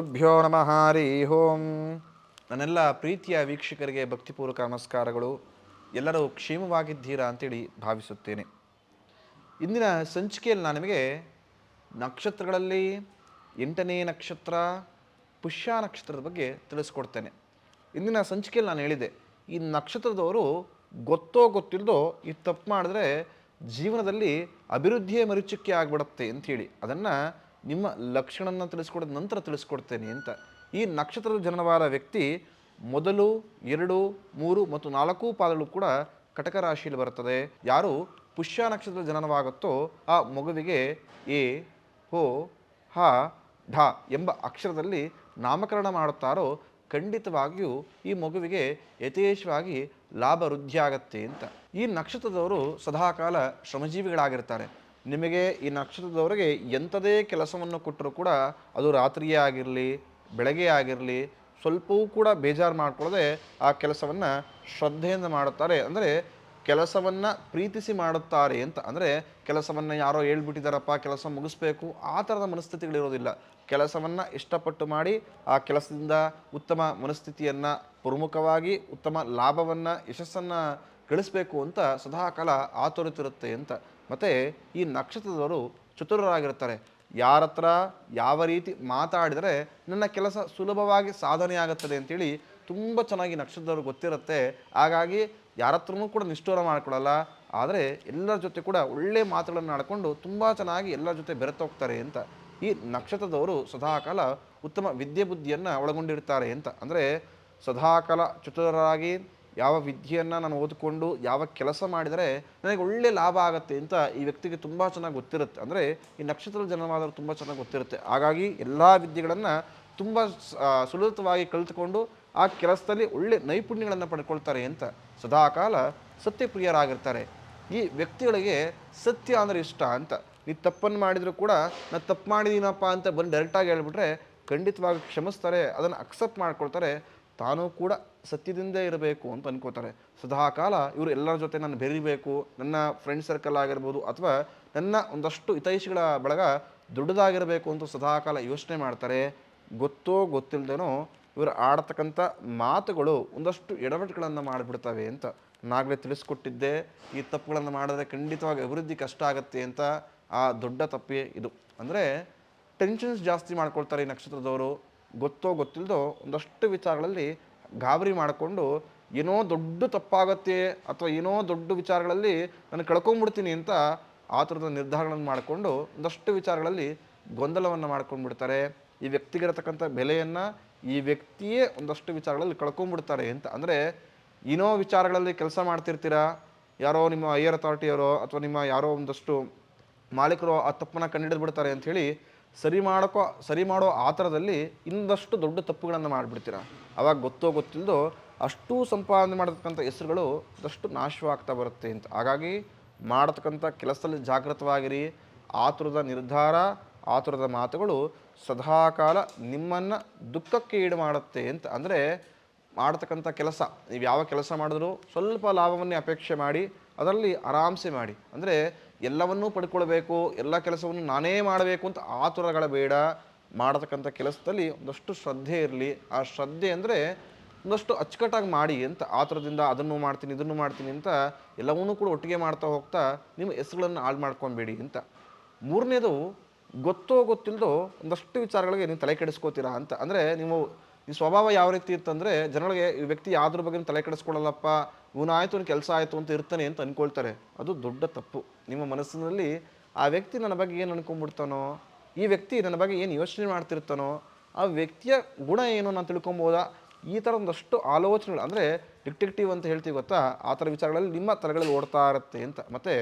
ಗುರುಭ್ಯೋ ನಮಃ, ಹರಿ ಓಂ. ನನ್ನೆಲ್ಲ ಪ್ರೀತಿಯ ವೀಕ್ಷಕರಿಗೆ ಭಕ್ತಿಪೂರ್ವಕ ನಮಸ್ಕಾರಗಳು. ಎಲ್ಲರೂ ಕ್ಷೇಮವಾಗಿದ್ದೀರಾ ಅಂತೇಳಿ ಭಾವಿಸುತ್ತೇನೆ. ಇಂದಿನ ಸಂಚಿಕೆಯಲ್ಲಿ ನಾನು ನಿಮಗೆ ನಕ್ಷತ್ರಗಳಲ್ಲಿ ಎಂಟನೇ ನಕ್ಷತ್ರ, ಪುಷ್ಯ ನಕ್ಷತ್ರದ ಬಗ್ಗೆ ತಿಳಿಸ್ಕೊಡ್ತೇನೆ. ಇಂದಿನ ಸಂಚಿಕೆಯಲ್ಲಿ ನಾನು ಹೇಳಿದೆ, ಈ ನಕ್ಷತ್ರದವರು ಗೊತ್ತೋ ಗೊತ್ತಿಲ್ಲದೋ ಈ ತಪ್ಪು ಮಾಡಿದ್ರೆ ಜೀವನದಲ್ಲಿ ಅಭಿವೃದ್ಧಿಯೇ ಮರೀಚಿಕೆ ಆಗಿಬಿಡುತ್ತೆ ಅಂಥೇಳಿ. ಅದನ್ನು ನಿಮ್ಮ ಲಕ್ಷಣನ ತಿಳಿಸ್ಕೊಡೋದ ನಂತರ ತಿಳಿಸ್ಕೊಡ್ತೇನೆ ಅಂತ. ಈ ನಕ್ಷತ್ರದ ಜನನವಾದ ವ್ಯಕ್ತಿ ಮೊದಲು ಎರಡು, ಮೂರು ಮತ್ತು ನಾಲ್ಕು ಪಾದಗಳು ಕೂಡ ಕಟಕ ರಾಶಿಯಲ್ಲಿ ಬರುತ್ತದೆ. ಯಾರು ಪುಷ್ಯ ನಕ್ಷತ್ರದ ಜನನವಾಗುತ್ತೋ ಆ ಮಗುವಿಗೆ ಎ, ಹೋ, ಹ, ಢ ಎಂಬ ಅಕ್ಷರದಲ್ಲಿ ನಾಮಕರಣ ಮಾಡುತ್ತಾರೋ ಖಂಡಿತವಾಗಿಯೂ ಈ ಮಗುವಿಗೆ ಯಥೇಚ್ಛವಾಗಿ ಲಾಭ ವೃದ್ಧಿಯಾಗತ್ತೆ ಅಂತ. ಈ ನಕ್ಷತ್ರದವರು ಸದಾಕಾಲ ಶ್ರಮಜೀವಿಗಳಾಗಿರ್ತಾರೆ. ನಿಮಗೆ ಈ ನಕ್ಷತ್ರದವರಿಗೆ ಎಂಥದೇ ಕೆಲಸವನ್ನು ಕೊಟ್ಟರೂ ಕೂಡ ಅದು ರಾತ್ರಿಯೇ ಆಗಿರಲಿ, ಬೆಳಗ್ಗೆ ಆಗಿರಲಿ, ಸ್ವಲ್ಪವೂ ಕೂಡ ಬೇಜಾರು ಮಾಡಿಕೊಳ್ಳದೆ ಆ ಕೆಲಸವನ್ನು ಶ್ರದ್ಧೆಯಿಂದ ಮಾಡುತ್ತಾರೆ. ಅಂದರೆ ಕೆಲಸವನ್ನು ಪ್ರೀತಿಸಿ ಮಾಡುತ್ತಾರೆ ಅಂತ. ಅಂದರೆ ಕೆಲಸವನ್ನು ಯಾರೋ ಹೇಳ್ಬಿಟ್ಟಿದ್ದಾರಪ್ಪ, ಕೆಲಸ ಮುಗಿಸ್ಬೇಕು, ಆ ಥರದ ಮನಸ್ಥಿತಿಗಳಿರೋದಿಲ್ಲ. ಕೆಲಸವನ್ನು ಇಷ್ಟಪಟ್ಟು ಮಾಡಿ ಆ ಕೆಲಸದಿಂದ ಉತ್ತಮ ಮನಸ್ಥಿತಿಯನ್ನು, ಪ್ರಮುಖವಾಗಿ ಉತ್ತಮ ಲಾಭವನ್ನು, ಯಶಸ್ಸನ್ನು ಗಳಿಸಬೇಕು ಅಂತ ಸದಾಕಾಲ ಆತುರಿತಿರುತ್ತೆ ಅಂತ. ಮತ್ತು ಈ ನಕ್ಷತ್ರದವರು ಚತುರರಾಗಿರ್ತಾರೆ ಯಾರ ಹತ್ರ ಯಾವ ರೀತಿ ಮಾತಾಡಿದರೆ ನನ್ನ ಕೆಲಸ ಸುಲಭವಾಗಿ ಸಾಧನೆ ಆಗುತ್ತದೆ ಅಂತೇಳಿ ತುಂಬ ಚೆನ್ನಾಗಿ ನಕ್ಷತ್ರದವ್ರಿಗೆ ಗೊತ್ತಿರುತ್ತೆ. ಹಾಗಾಗಿ ಯಾರ ಹತ್ರನೂ ಕೂಡ ನಿಷ್ಠೂರ ಮಾಡ್ಕೊಳ್ಳಲ್ಲ ಆದರೆ ಎಲ್ಲರ ಜೊತೆ ಕೂಡ ಒಳ್ಳೆ ಮಾತುಗಳನ್ನು ಆಡಿಕೊಂಡು ತುಂಬ ಚೆನ್ನಾಗಿ ಎಲ್ಲರ ಜೊತೆ ಬೆರೆತೋಗ್ತಾರೆ ಅಂತ ಈ ನಕ್ಷತ್ರದವರು ಸದಾಕಾಲ ಉತ್ತಮ ವಿದ್ಯೆ ಬುದ್ಧಿಯನ್ನು ಒಳಗೊಂಡಿರ್ತಾರೆ ಅಂತ. ಅಂದರೆ ಸದಾಕಾಲ ಚತುರರಾಗಿ ಯಾವ ವಿದ್ಯೆಯನ್ನು ನಾನು ಓದಿಕೊಂಡು ಯಾವ ಕೆಲಸ ಮಾಡಿದರೆ ನನಗೆ ಒಳ್ಳೆ ಲಾಭ ಆಗುತ್ತೆ ಅಂತ ಈ ವ್ಯಕ್ತಿಗೆ ತುಂಬ ಚೆನ್ನಾಗಿ ಗೊತ್ತಿರುತ್ತೆ. ಅಂದರೆ ಈ ನಕ್ಷತ್ರದ ಜನವಾದರೂ ತುಂಬ ಚೆನ್ನಾಗಿ ಗೊತ್ತಿರುತ್ತೆ. ಹಾಗಾಗಿ ಎಲ್ಲ ವಿದ್ಯೆಗಳನ್ನು ತುಂಬ ಸುಲಲಿತವಾಗಿ ಕಲಿತುಕೊಂಡು ಆ ಕೆಲಸದಲ್ಲಿ ಒಳ್ಳೆ ನೈಪುಣ್ಯಗಳನ್ನು ಪಡ್ಕೊಳ್ತಾರೆ ಅಂತ ಸದಾಕಾಲ ಸತ್ಯಪ್ರಿಯರಾಗಿರ್ತಾರೆ. ಈ ವ್ಯಕ್ತಿಗಳಿಗೆ ಸತ್ಯ ಅಂದರೆ ಇಷ್ಟ ಅಂತ. ನೀವು ತಪ್ಪನ್ನು ಮಾಡಿದರೂ ಕೂಡ ನಾನು ತಪ್ಪು ಮಾಡಿದ್ದೀನಪ್ಪ ಅಂತ ಬಂದು ಡೈರೆಕ್ಟಾಗಿ ಹೇಳ್ಬಿಟ್ರೆ ಖಂಡಿತವಾಗಿ ಕ್ಷಮಿಸ್ತಾರೆ, ಅದನ್ನು ಅಕ್ಸೆಪ್ಟ್ ಮಾಡ್ಕೊಳ್ತಾರೆ. ತಾನೂ ಕೂಡ ಸತ್ಯದಿಂದ ಇರಬೇಕು ಅಂತ ಅನ್ಕೋತಾರೆ. ಸದಾಕಾಲ ಇವರು ಎಲ್ಲರ ಜೊತೆ ನಾನು ಬೆರಿಬೇಕು, ನನ್ನ ಫ್ರೆಂಡ್ ಸರ್ಕಲ್ ಆಗಿರ್ಬೋದು ಅಥವಾ ನನ್ನ ಒಂದಷ್ಟು ಹಿತೈಷಿಗಳ ಬಳಗ ದೊಡ್ಡದಾಗಿರಬೇಕು ಅಂತ ಸದಾಕಾಲ ಯೋಚನೆ ಮಾಡ್ತಾರೆ. ಗೊತ್ತೋ ಗೊತ್ತಿಲ್ಲದೇನೋ ಇವರು ಆಡತಕ್ಕಂಥ ಮಾತುಗಳು ಒಂದಷ್ಟು ಎಡವಟ್ಟುಗಳನ್ನು ಮಾಡಿಬಿಡ್ತವೆ ಅಂತ ನಾಗಲೇ ತಿಳಿಸ್ಕೊಟ್ಟಿದ್ದೆ. ಈ ತಪ್ಪುಗಳನ್ನು ಮಾಡಿದ್ರೆ ಖಂಡಿತವಾಗಿ ಅಭಿವೃದ್ಧಿ ಕಷ್ಟ ಆಗುತ್ತೆ ಅಂತ ಆ ದೊಡ್ಡ ತಪ್ಪೇ ಇದು. ಅಂದರೆ ಟೆನ್ಷನ್ಸ್ ಜಾಸ್ತಿ ಮಾಡ್ಕೊಳ್ತಾರೆ ಈ ನಕ್ಷತ್ರದವರು. ಗೊತ್ತೋ ಗೊತ್ತಿಲ್ಲದೋ ಒಂದಷ್ಟು ವಿಚಾರಗಳಲ್ಲಿ ಗಾಬರಿ ಮಾಡಿಕೊಂಡು ಏನೋ ದೊಡ್ಡ ತಪ್ಪಾಗತ್ತೆ ಅಥವಾ ಏನೋ ದೊಡ್ಡ ವಿಚಾರಗಳಲ್ಲಿ ನಾನು ಕಳ್ಕೊಂಡ್ಬಿಡ್ತೀನಿ ಅಂತ ಆ ಥರದ ನಿರ್ಧಾರಗಳನ್ನು ಮಾಡಿಕೊಂಡು ಒಂದಷ್ಟು ವಿಚಾರಗಳಲ್ಲಿ ಗೊಂದಲವನ್ನು ಮಾಡ್ಕೊಂಡು ಬಿಡ್ತಾರೆ ಈ ವ್ಯಕ್ತಿಗಿರತಕ್ಕಂಥ ಬೆಲೆಯನ್ನು ಈ ವ್ಯಕ್ತಿಯೇ ಒಂದಷ್ಟು ವಿಚಾರಗಳಲ್ಲಿ ಕಳ್ಕೊಂಡ್ಬಿಡ್ತಾರೆ ಅಂತ. ಅಂದರೆ ಏನೋ ವಿಚಾರಗಳಲ್ಲಿ ಕೆಲಸ ಮಾಡ್ತಿರ್ತೀರಾ? ಯಾರೋ ನಿಮ್ಮ ಹೈಯರ್ ಅಥಾರಿಟಿಯವರೋ ಅಥವಾ ನಿಮ್ಮ ಯಾರೋ ಒಂದಷ್ಟು ಮಾಲೀಕರು ಆ ತಪ್ಪನ್ನು ಕಂಡುಹಿಡಿದು ಬಿಡ್ತಾರೆ ಅಂಥೇಳಿ ಸರಿ ಮಾಡೋಕೋ, ಸರಿ ಮಾಡೋ ಆತರದಲ್ಲಿ ಇನ್ನಷ್ಟು ದೊಡ್ಡ ತಪ್ಪುಗಳನ್ನು ಮಾಡಿಬಿಡ್ತೀರ. ಅವಾಗ ಗೊತ್ತೋ ಗೊತ್ತಿಲ್ಲದೋ ಅಷ್ಟೂ ಸಂಪಾದನೆ ಮಾಡತಕ್ಕಂಥ ಹೆಸರುಗಳು ಅದಷ್ಟು ನಾಶವಾಗ್ತಾ ಬರುತ್ತೆ ಅಂತ. ಹಾಗಾಗಿ ಮಾಡತಕ್ಕಂಥ ಕೆಲಸದಲ್ಲಿ ಜಾಗೃತವಾಗಿರಿ ಆತುರದ ನಿರ್ಧಾರ, ಆತುರದ ಮಾತುಗಳು ಸದಾಕಾಲ ನಿಮ್ಮನ್ನು ದುಃಖಕ್ಕೆ ಈಡು ಮಾಡುತ್ತೆ ಅಂತ. ಅಂದರೆ ಮಾಡತಕ್ಕಂಥ ಕೆಲಸ, ನೀವು ಯಾವ ಕೆಲಸ ಮಾಡಿದ್ರು ಸ್ವಲ್ಪ ಲಾಭವನ್ನೇ ಅಪೇಕ್ಷೆ ಮಾಡಿ ಅದರಲ್ಲಿ ಆರಾಮ್ಸೆ ಮಾಡಿ. ಅಂದರೆ ಎಲ್ಲವನ್ನೂ ಪಡ್ಕೊಳ್ಬೇಕು, ಎಲ್ಲ ಕೆಲಸವನ್ನು ನಾನೇ ಮಾಡಬೇಕು ಅಂತ ಆತುರಗಳ ಬೇಡ. ಮಾಡತಕ್ಕಂಥ ಕೆಲಸದಲ್ಲಿ ಒಂದಷ್ಟು ಶ್ರದ್ಧೆ ಇರಲಿ. ಆ ಶ್ರದ್ಧೆ ಅಂದರೆ ಒಂದಷ್ಟು ಅಚ್ಚುಕಟ್ಟಾಗಿ ಮಾಡಿ ಅಂತ ಆತುರದಿಂದ ಅದನ್ನು ಮಾಡ್ತೀನಿ, ಇದನ್ನು ಮಾಡ್ತೀನಿ ಅಂತ ಎಲ್ಲವನ್ನೂ ಕೂಡ ಒಟ್ಟಿಗೆ ಮಾಡ್ತಾ ಹೋಗ್ತಾ ನಿಮ್ಮ ಹೆಸರುಗಳನ್ನು ಹಾಳು ಮಾಡ್ಕೊಬೇಡಿ ಅಂತ. ಮೂರನೇದು ಗೊತ್ತೋ ಗೊತ್ತಿಲ್ಲದೋ ಒಂದಷ್ಟು ವಿಚಾರಗಳಿಗೆ ನೀವು ತಲೆ ಕೆಡಿಸ್ಕೋತೀರಾ ಅಂತ. ಅಂದರೆ ನೀವು ಈ ಸ್ವಭಾವ ಯಾವ ರೀತಿ ಇತ್ತಂದರೆ, ಜನಗಳಿಗೆ ಈ ವ್ಯಕ್ತಿ ಯಾವ್ದ್ರ ಬಗ್ಗೆ ತಲೆ ಕೆಡಿಸ್ಕೊಳ್ಳಲ್ಲಪ್ಪ ಇವನಾಯ್ತು ಅವ್ನು ಕೆಲಸ ಆಯಿತು ಅಂತ ಇರ್ತಾನೆ ಅಂತ ಅಂದ್ಕೊಳ್ತಾರೆ ಅದು ದೊಡ್ಡ ತಪ್ಪು. ನಿಮ್ಮ ಮನಸ್ಸಿನಲ್ಲಿ ಆ ವ್ಯಕ್ತಿ ನನ್ನ ಬಗ್ಗೆ ಏನು ಅನ್ಕೊಂಡ್ಬಿಡ್ತಾನೋ, ಈ ವ್ಯಕ್ತಿ ನನ್ನ ಬಗ್ಗೆ ಏನು ಯೋಚನೆ ಮಾಡ್ತಿರ್ತಾನೋ, ಆ ವ್ಯಕ್ತಿಯ ಗುಣ ಏನು ನಾನು ತಿಳ್ಕೊಬೋದಾ ಈ ಥರ ಒಂದಷ್ಟು ಆಲೋಚನೆಗಳು. ಅಂದರೆ ಡಿಟೆಕ್ಟಿವ್ ಅಂತ ಹೇಳ್ತೀವಿ ಗೊತ್ತಾ? ಆ ಥರ ವಿಚಾರಗಳಲ್ಲಿ ನಿಮ್ಮ ತಲೆಗಳಲ್ಲಿ ಓಡ್ತಾ ಇರುತ್ತೆ ಅಂತ. ಮತ್ತು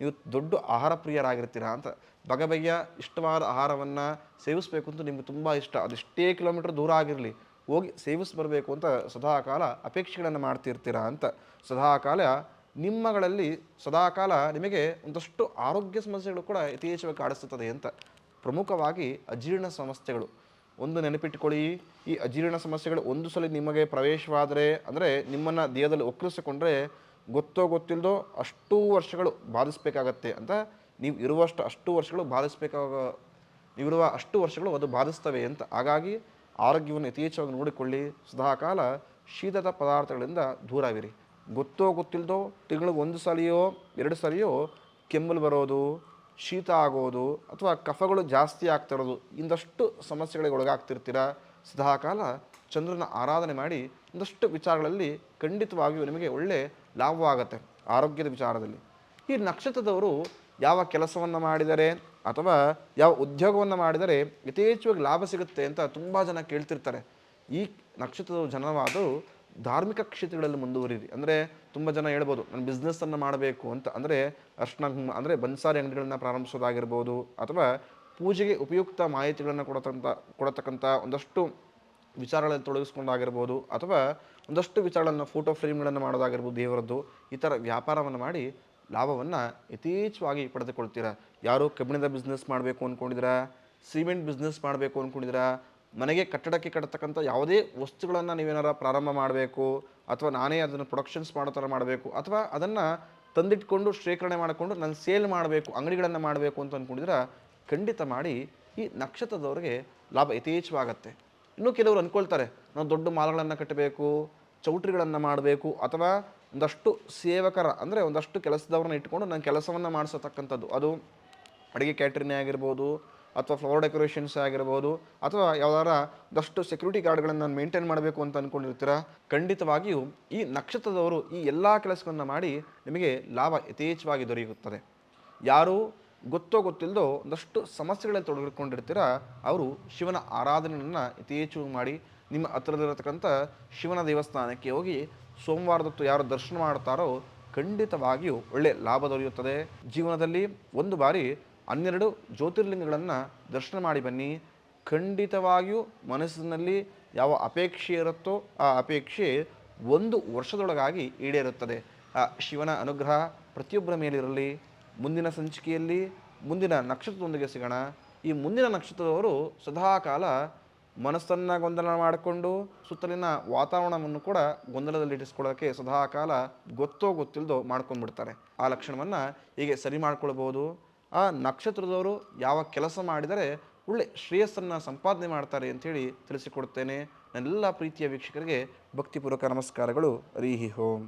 ನೀವು ದೊಡ್ಡ ಆಹಾರ ಪ್ರಿಯರಾಗಿರ್ತೀರಾ ಅಂತ. ಬಗೆ ಬಗೆಯ ಇಷ್ಟವಾದ ಆಹಾರವನ್ನು ಸೇವಿಸಬೇಕು ಅಂತ ನಿಮ್ಗೆ ತುಂಬ ಇಷ್ಟ. ಅದೆಷ್ಟೇ ಕಿಲೋಮೀಟರ್ ದೂರ ಆಗಿರಲಿ ಹೋಗಿ ಸೇವಿಸ್ಬರಬೇಕು ಅಂತ ಸದಾಕಾಲ ಅಪೇಕ್ಷೆಗಳನ್ನು ಮಾಡ್ತಿರ್ತೀರಾ ಅಂತ. ಸದಾಕಾಲ ನಿಮ್ಮಗಳಲ್ಲಿ ಸದಾಕಾಲ ನಿಮಗೆ ಒಂದಷ್ಟು ಆರೋಗ್ಯ ಸಮಸ್ಯೆಗಳು ಕೂಡ ಯಥೇಚ್ಛವಾಗಿ ಕಾಡಿಸುತ್ತದೆ ಅಂತ. ಪ್ರಮುಖವಾಗಿ ಅಜೀರ್ಣ ಸಮಸ್ಯೆಗಳು. ಒಂದು ನೆನಪಿಟ್ಕೊಳ್ಳಿ, ಈ ಅಜೀರ್ಣ ಸಮಸ್ಯೆಗಳು ಒಂದು ಸಲ ನಿಮಗೆ ಪ್ರವೇಶವಾದರೆ, ಅಂದರೆ ನಿಮ್ಮನ್ನು ದೇಹದಲ್ಲಿ ಒಕ್ಕರಿಸಿಕೊಂಡ್ರೆ ಗೊತ್ತೋ ಗೊತ್ತಿಲ್ಲದೋ ಅಷ್ಟೂ ವರ್ಷಗಳು ಬಾಧಿಸಬೇಕಾಗತ್ತೆ ಅಂತ ನೀವು ಇರುವಷ್ಟು ಅಷ್ಟು ವರ್ಷಗಳು ಬಾಧಿಸಬೇಕಾಗ ನೀವಿರುವ ಅಷ್ಟು ವರ್ಷಗಳು ಅದು ಬಾಧಿಸ್ತವೆ ಅಂತ. ಹಾಗಾಗಿ ಆರೋಗ್ಯವನ್ನು ಯಥೇಚ್ಛವಾಗಿ ನೋಡಿಕೊಳ್ಳಿ. ಸದಾಕಾಲ ಶೀತದ ಪದಾರ್ಥಗಳಿಂದ ದೂರವಿರಿ. ಗೊತ್ತೋ ಗೊತ್ತಿಲ್ಲದೋ ತಿಂಗಳಿಗೆ ಒಂದು ಸಲಿಯೋ, ಎರಡು ಸಲಿಯೋ ಕೆಮ್ಮಲು ಬರೋದು, ಶೀತ ಆಗೋದು ಅಥವಾ ಕಫಗಳು ಜಾಸ್ತಿ ಆಗ್ತಿರೋದು ಇಂದಷ್ಟು ಸಮಸ್ಯೆಗಳಿಗೆ ಒಳಗಾಗ್ತಿರ್ತೀರ? ಸದಾಕಾಲ ಚಂದ್ರನ ಆರಾಧನೆ ಮಾಡಿ ಒಂದಷ್ಟು ವಿಚಾರಗಳಲ್ಲಿ ಖಂಡಿತವಾಗಿಯೂ ನಿಮಗೆ ಒಳ್ಳೆ ಲಾಭವಾಗುತ್ತೆ ಆರೋಗ್ಯದ ವಿಚಾರದಲ್ಲಿ. ಈ ನಕ್ಷತ್ರದವರು ಯಾವ ಕೆಲಸವನ್ನು ಮಾಡಿದರೆ? ಅಥವಾ ಯಾವ ಉದ್ಯೋಗವನ್ನು ಮಾಡಿದರೆ ಯಥೇಚ್ಛವಾಗಿ ಲಾಭ ಸಿಗುತ್ತೆ ಅಂತ ತುಂಬ ಜನ ಕೇಳ್ತಿರ್ತಾರೆ. ಈ ನಕ್ಷತ್ರದ ಜನವಾದರೂ ಧಾರ್ಮಿಕ ಕ್ಷೇತ್ರಗಳಲ್ಲಿ ಮುಂದುವರಿರಿ ಅಂದರೆ ತುಂಬ ಜನ ಹೇಳ್ಬೋದು, ನಾನು ಬಿಸ್ನೆಸ್ಸನ್ನು ಮಾಡಬೇಕು ಅಂತ. ಅಂದರೆ ಅರ್ಶನ ಅಂದರೆ ಬನ್ಸಾರಿ ಅಂಗಡಿಗಳನ್ನ ಪ್ರಾರಂಭಿಸೋದಾಗಿರ್ಬೋದು, ಅಥವಾ ಪೂಜೆಗೆ ಉಪಯುಕ್ತ ಮಾಹಿತಿಗಳನ್ನು ಕೊಡತಕ್ಕಂಥ ಕೊಡತಕ್ಕಂಥ ಒಂದಷ್ಟು ವಿಚಾರಗಳನ್ನು ತೊಡಗಿಸ್ಕೊಂಡಾಗಿರ್ಬೋದು, ಅಥವಾ ಒಂದಷ್ಟು ವಿಚಾರಗಳನ್ನು ಫೋಟೋ ಫ್ರೇಮ್ಗಳನ್ನು ಮಾಡೋದಾಗಿರ್ಬೋದು ದೇವರದ್ದು, ಈ ಥರ ವ್ಯಾಪಾರವನ್ನು ಮಾಡಿ ಲಾಭವನ್ನು ಯಥೇಚ್ಛವಾಗಿ ಪಡೆದುಕೊಳ್ತೀರಾ? ಯಾರು ಕಬ್ಬಿಣದ ಬಿಸ್ನೆಸ್ ಮಾಡಬೇಕು ಅಂದ್ಕೊಂಡಿದ್ದೀರಾ ಸಿಮೆಂಟ್ ಬಿಸ್ನೆಸ್ ಮಾಡಬೇಕು ಅಂದ್ಕೊಂಡಿದ್ದೀರಾ ಮನೆಗೆ ಕಟ್ಟಡಕ್ಕೆ ಕಟ್ಟತಕ್ಕಂಥ ಯಾವುದೇ ವಸ್ತುಗಳನ್ನು ನೀವೇನಾರ ಪ್ರಾರಂಭ ಮಾಡಬೇಕು ಅಥವಾ ನಾನೇ ಅದನ್ನು ಪ್ರೊಡಕ್ಷನ್ಸ್ ಮಾಡೋ ಥರ ಮಾಡಬೇಕು ಅಥವಾ ಅದನ್ನು ತಂದಿಟ್ಕೊಂಡು ಶೇಖರಣೆ ಮಾಡಿಕೊಂಡು ನಾನು ಸೇಲ್ ಮಾಡಬೇಕು, ಅಂಗಡಿಗಳನ್ನು ಮಾಡಬೇಕು ಅಂತ ಅಂದ್ಕೊಂಡಿದ್ರೆ ಖಂಡಿತ ಮಾಡಿ ಈ ನಕ್ಷತ್ರದವ್ರಿಗೆ ಲಾಭ ಯಥೇಚ್ಛವಾಗತ್ತೆ. ಇನ್ನು ಕೆಲವರು ಅಂದ್ಕೊಳ್ತಾರೆ ನಾವು ದೊಡ್ಡ ಮಾಲ್ಗಳನ್ನು ಕಟ್ಟಬೇಕು, ಚೌಟ್ರಿಗಳನ್ನು ಮಾಡಬೇಕು ಅಥವಾ ಒಂದಷ್ಟು ಸೇವಕರ, ಅಂದರೆ ಒಂದಷ್ಟು ಕೆಲಸದವ್ರನ್ನ ಇಟ್ಕೊಂಡು ನಾನು ಕೆಲಸವನ್ನು ಮಾಡಿಸತಕ್ಕಂಥದ್ದು. ಅದು ಅಡುಗೆ ಕ್ಯಾಟ್ರಿನೇ ಆಗಿರ್ಬೋದು, ಅಥವಾ ಫ್ಲವರ್ ಡೆಕೋರೇಷನ್ಸ್ ಆಗಿರ್ಬೋದು, ಅಥವಾ ಯಾವ್ದಾರ ಒಂದಷ್ಟು ಸೆಕ್ಯೂರಿಟಿ ಗಾರ್ಡ್ಗಳನ್ನು ನಾನು ಮೇಂಟೈನ್ ಮಾಡಬೇಕು ಅಂತ ಅಂದ್ಕೊಂಡಿರ್ತೀರ ಖಂಡಿತವಾಗಿಯೂ ಈ ನಕ್ಷತ್ರದವರು ಈ ಎಲ್ಲ ಕೆಲಸಗಳನ್ನು ಮಾಡಿ ನಿಮಗೆ ಲಾಭ ಯಥೇಚ್ಛವಾಗಿ ದೊರೆಯುತ್ತದೆ. ಯಾರು ಗೊತ್ತೋ ಗೊತ್ತಿಲ್ಲದೋ ಒಂದಷ್ಟು ಸಮಸ್ಯೆಗಳಲ್ಲಿ ತೊಡಗಿಕೊಂಡಿರ್ತೀರ, ಅವರು ಶಿವನ ಆರಾಧನೆಯನ್ನು ಯಥೇಚ್ಛವಾಗಿ ಮಾಡಿ ನಿಮ್ಮ ಹತ್ರದಲ್ಲಿರತಕ್ಕಂಥ ಶಿವನ ದೇವಸ್ಥಾನಕ್ಕೆ ಹೋಗಿ ಸೋಮವಾರದತ್ತು ಯಾರು ದರ್ಶನ ಮಾಡ್ತಾರೋ ಖಂಡಿತವಾಗಿಯೂ ಒಳ್ಳೆ ಲಾಭ ದೊರೆಯುತ್ತದೆ. ಜೀವನದಲ್ಲಿ ಒಂದು ಬಾರಿ ಹನ್ನೆರಡು ಜ್ಯೋತಿರ್ಲಿಂಗಗಳನ್ನು ದರ್ಶನ ಮಾಡಿ ಬನ್ನಿ. ಖಂಡಿತವಾಗಿಯೂ ಮನಸ್ಸಿನಲ್ಲಿ ಯಾವ ಅಪೇಕ್ಷೆ ಇರುತ್ತೋ ಆ ಅಪೇಕ್ಷೆ ಒಂದು ವರ್ಷದೊಳಗಾಗಿ ಈಡೇರುತ್ತದೆ. ಆ ಶಿವನ ಅನುಗ್ರಹ ಪ್ರತಿಯೊಬ್ಬರ ಮೇಲಿರಲಿ ಮುಂದಿನ ಸಂಚಿಕೆಯಲ್ಲಿ ಮುಂದಿನ ನಕ್ಷತ್ರದೊಂದಿಗೆ ಸಿಗೋಣ. ಈ ಮುಂದಿನ ನಕ್ಷತ್ರದವರು ಸದಾಕಾಲ ಮನಸ್ಸನ್ನು ಗೊಂದಲ ಮಾಡಿಕೊಂಡು ಸುತ್ತಲಿನ ವಾತಾವರಣವನ್ನು ಕೂಡ ಗೊಂದಲದಲ್ಲಿಟ್ಟಿಸ್ಕೊಳ್ಳೋಕ್ಕೆ ಸದಾಕಾಲ ಗೊತ್ತೋ ಗೊತ್ತಿಲ್ಲದೋ ಮಾಡ್ಕೊಂಡ್ಬಿಡ್ತಾರೆ. ಆ ಲಕ್ಷಣವನ್ನು ಹೀಗೆ ಸರಿ ಮಾಡ್ಕೊಳ್ಬೋದು ಆ ನಕ್ಷತ್ರದವರು ಯಾವ ಕೆಲಸ ಮಾಡಿದರೆ ಒಳ್ಳೆ ಶ್ರೇಯಸ್ಸನ್ನು ಸಂಪಾದನೆ ಮಾಡ್ತಾರೆ ಅಂಥೇಳಿ ತಿಳಿಸಿಕೊಡ್ತೇನೆ ನನ್ನೆಲ್ಲ ಪ್ರೀತಿಯ ವೀಕ್ಷಕರಿಗೆ ಭಕ್ತಿಪೂರ್ವಕ ನಮಸ್ಕಾರಗಳು. ರೀಹಿ ಹೋಮ್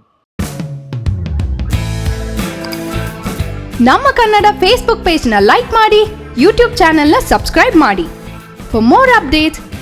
ನಮ್ಮ ಕನ್ನಡ ಫೇಸ್ಬುಕ್ ಪೇಜ್ನ ಲೈಕ್ ಮಾಡಿ ಯೂಟ್ಯೂಬ್ ಚಾನೆಲ್ನ ಸಬ್ಸ್ಕ್ರೈಬ್ ಮಾಡಿ. For more updates